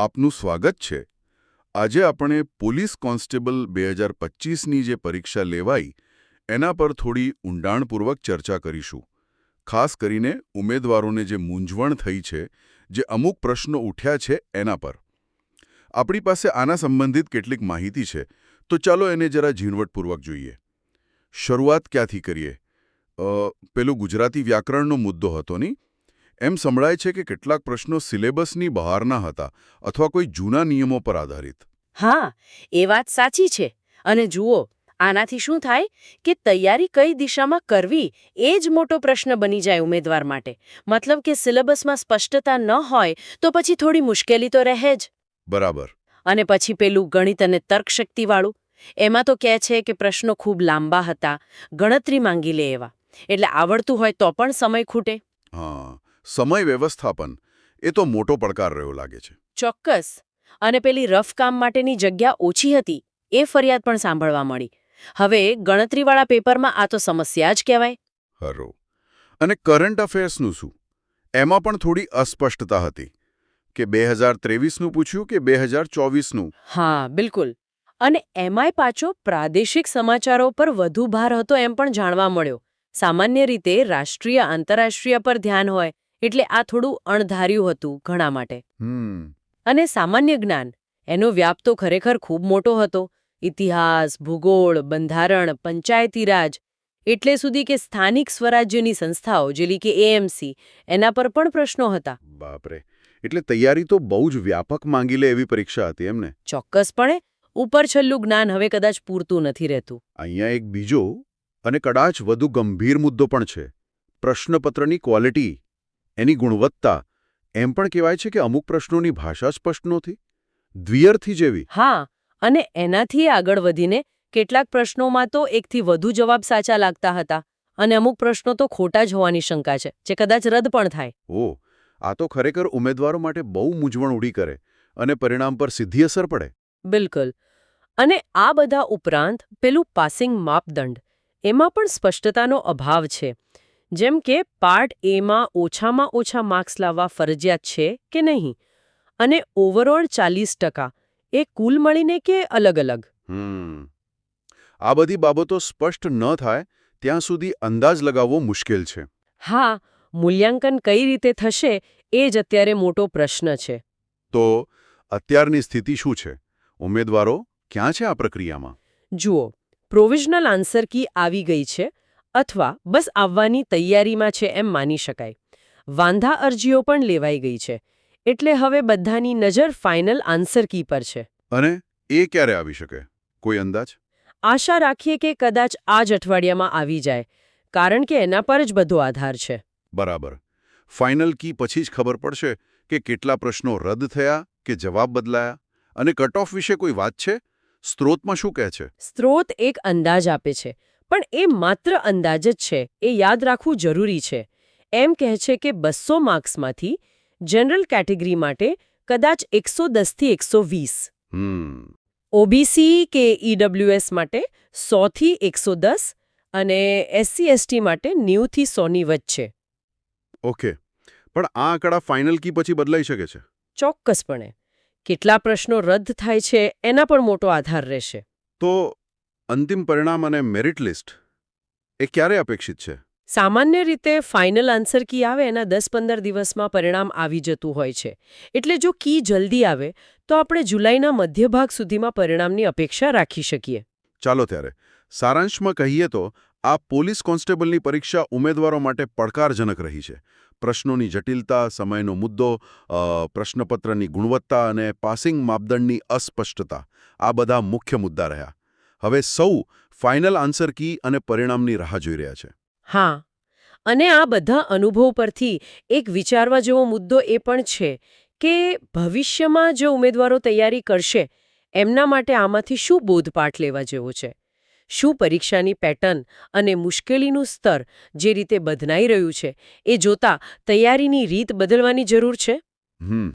આપનું સ્વાગત છે. આજે આપણે પોલીસ કોન્સ્ટેબલ બે હજાર પચીસની જે પરીક્ષા લેવાઈ, એના પર થોડી ઊંડાણપૂર્વક ચર્ચા કરીશું. ખાસ કરીને ઉમેદવારોને જે મૂંઝવણ થઈ છે, જે અમુક પ્રશ્નો ઉઠ્યા છે એના પર. આપણી પાસે આના સંબંધિત કેટલીક માહિતી છે, તો ચાલો એને જરા ઝીણવટપૂર્વક જોઈએ. શરૂઆત ક્યાંથી કરીએ? પેલું ગુજરાતી વ્યાકરણનો મુદ્દો હતો નહીં એમ સંભળાય છે કે કેટલાક પ્રશ્નો સિલેબસની બહારના હતા અથવા કોઈ જૂના નિયમો પર આધારિત. હા એ વાત સાચી છે. અને જુઓ આનાથી શું થાય કે તૈયારી કઈ દિશામાં કરવી એ જ મોટો પ્રશ્ન બની જાય ઉમેદવાર માટે. મતલબ કે સિલેબસમાં સ્પષ્ટતા ન હોય તો પછી થોડી મુશ્કેલી તો રહે જ. બરાબર. અને પછી પેલું ગણિત અને તર્કશક્તિવાળું. એમાં તો કહે છે કે પ્રશ્નો ખૂબ લાંબા હતા ગણતરી માંગી લે એવા. એટલે આવડતું હોય તો પણ સમય ખૂટે. હા સમય વ્યવસ્થાપન એ તો મોટો પડકાર રહ્યો લાગે છે. ચોક્કસ. અને પેલી રફ કામ માટેની જગ્યા ઓછી હતી એ ફરિયાદ પણ સાંભળવા મળી. હવે ગણતરીવાળા પેપરમાં આ તો સમસ્યા જ કહેવાય. હરો. અને કરંટ અફેર્સનું શું? એમાં પણ થોડી અસ્પષ્ટતા હતી કે બે હજાર ત્રેવીસનું પૂછ્યું કે બે હજાર ચોવીસનું? હા બિલકુલ. અને એમાંય પાછો પ્રાદેશિક સમાચારો પર વધુ ભાર હતો એમ પણ જાણવા મળ્યો. સામાન્ય રીતે રાષ્ટ્રીય આંતરરાષ્ટ્રીય પર ધ્યાન હોય એટલે આ થોડું અણધાર્યું હતું ઘણા માટે. અને સામાન્ય જ્ઞાન એનો વ્યાપ તો ખરેખર ખૂબ મોટો હતો. ઇતિહાસ ભૂગોળ બંધારણ પંચાયતી રાજ એટલે સુધી કે સ્થાનિક સ્વરાજ્યની સંસ્થાઓ જેલી કે એએમસી એના પર પણ પ્રશ્નો હતા. બાપરે. એટલે તૈયારી તો બહુ જ વ્યાપક માંગી લે એવી પરીક્ષા હતી એમને? ચોક્કસપણે. ઉપર છેલ્લું જ્ઞાન હવે કદાચ પૂરતું નથી રહેતું. અહીંયા એક બીજો અને કદાચ વધુ ગંભીર મુદ્દો પણ છે. પ્રશ્નપત્રની ક્વોલિટી એની ગુણવત્તા એમ પણ કહેવાય છે કે અમુક પ્રશ્નોની ભાષા સ્પષ્ટ નહોતી. દ્વિઅર્થી જેવી. હા અને એનાથી આગળ વધીને કેટલાક પ્રશ્નોમાં તો એકથી વધુ જવાબ સાચા લાગતા હતા અને અમુક પ્રશ્નો તો ખોટા જ હોવાની શંકા છે જે કદાચ રદ પણ થાય. ઓ આ તો ખરેખર ઉમેદવારો માટે બહુ મૂંઝવણ ઊડી કરે અને પરિણામ પર સીધી અસર પડે. બિલકુલ. અને આ બધા ઉપરાંત પેલું પાસિંગ માપદંડ એમાં પણ સ્પષ્ટતાનો અભાવ છે. જેમ કે પાર્ટ એમાં ઓછામાં ઓછા માર્ક્સ લાવવા ફરજિયાત છે કે નહીં? અને ઓવરઓલ ચાલીસ ટકા એ કુલ મળીને કે અલગ અલગ હમ. આ બધી બાબતો સ્પષ્ટ ન થાય ત્યાં સુધી અંદાજ લગાવવો મુશ્કેલ છે. હા મૂલ્યાંકન કઈ રીતે થશે એ જ અત્યારે મોટો પ્રશ્ન છે. તો અત્યારની સ્થિતિ શું છે? ઉમેદવારો ક્યાં છે આ પ્રક્રિયામાં? જુઓ પ્રોવિઝનલ આન્સર કી આવી ગઈ છે અથવા બસ આવવાની તૈયારીમાં છે એમ માની શકાય. વાંધા અરજીઓ પણ લેવાઈ ગઈ છે. એટલે હવે બધાની નજર ફાઇનલ આન્સર કી પર છે. અને એ ક્યારે આવી શકે? કોઈ અંદાજ? આશા રાખીએ કે કદાચ આ જ અઠવાડિયામાં આવી જાય કારણ કે એના પર જ બધો આધાર છે. બરાબર. ફાઇનલ કી પછી જ ખબર પડશે કે કેટલા પ્રશ્નો રદ થયા કે જવાબ બદલાયા. અને કટ ઓફ વિશે કોઈ વાત છે? સ્ત્રોતમાં શું કહે છે? સ્ત્રોત એક અંદાજ આપે છે. પણ એ માત્ર અંદાજ જ છે એ યાદ રાખવું જરૂરી છે. એમ કહે છે કે બસો માર્ક્સમાંથી જનરલ કેટેગરી માટે કદાચ એકસો દસથી એકસો વીસ. ઓબીસી કે ઈડબ્લ્યુએસ માટે સોથી એકસો દસ અને એસસી એસટી માટે નેવુંથી સોની વચ્ચે. ઓકે. પણ આ આંકડા ફાઇનલ કી પછી બદલાઈ શકે છે? ચોક્કસપણે. કેટલા પ્રશ્નો રદ થાય છે એના પર મોટો આધાર રહેશે. તો અંતિમ પરિણામ અને મેરિટ લિસ્ટ એ ક્યારે અપેક્ષિત છે? સામાન્ય રીતે ફાઇનલ આન્સર કી આવે એના દસ પંદર દિવસમાં પરિણામ આવી જતું હોય છે. એટલે જો કી જલ્દી આવે તો આપણે જુલાઈના મધ્યભાગ સુધીમાં પરિણામની અપેક્ષા રાખી શકીએ. ચાલો ત્યારે. સારાંશમાં કહીએ તો આ પોલીસ કોન્સ્ટેબલની પરીક્ષા ઉમેદવારો માટે પડકારજનક રહી છે. પ્રશ્નોની જટિલતા સમયનો મુદ્દો પ્રશ્નપત્રની ગુણવત્તા અને પાસિંગ માપદંડની અસ્પષ્ટતા આ બધા મુખ્ય મુદ્દા રહ્યા. હવે સૌ ફાઇનલ આન્સર કી અને પરિણામની રાહ જોઈ રહ્યા છે. હા. અને આ બધા અનુભવ પરથી એક વિચારવા જેવો મુદ્દો એ પણ છે કે ભવિષ્યમાં જે ઉમેદવારો તૈયારી કરશે એમના માટે આમાંથી શું બોધપાઠ લેવા જેવો છે? શું પરીક્ષાની પેટર્ન અને મુશ્કેલીનું સ્તર જે રીતે બદનાઈ રહ્યું છે એ જોતા તૈયારીની રીત બદલવાની જરૂર છે? હમ.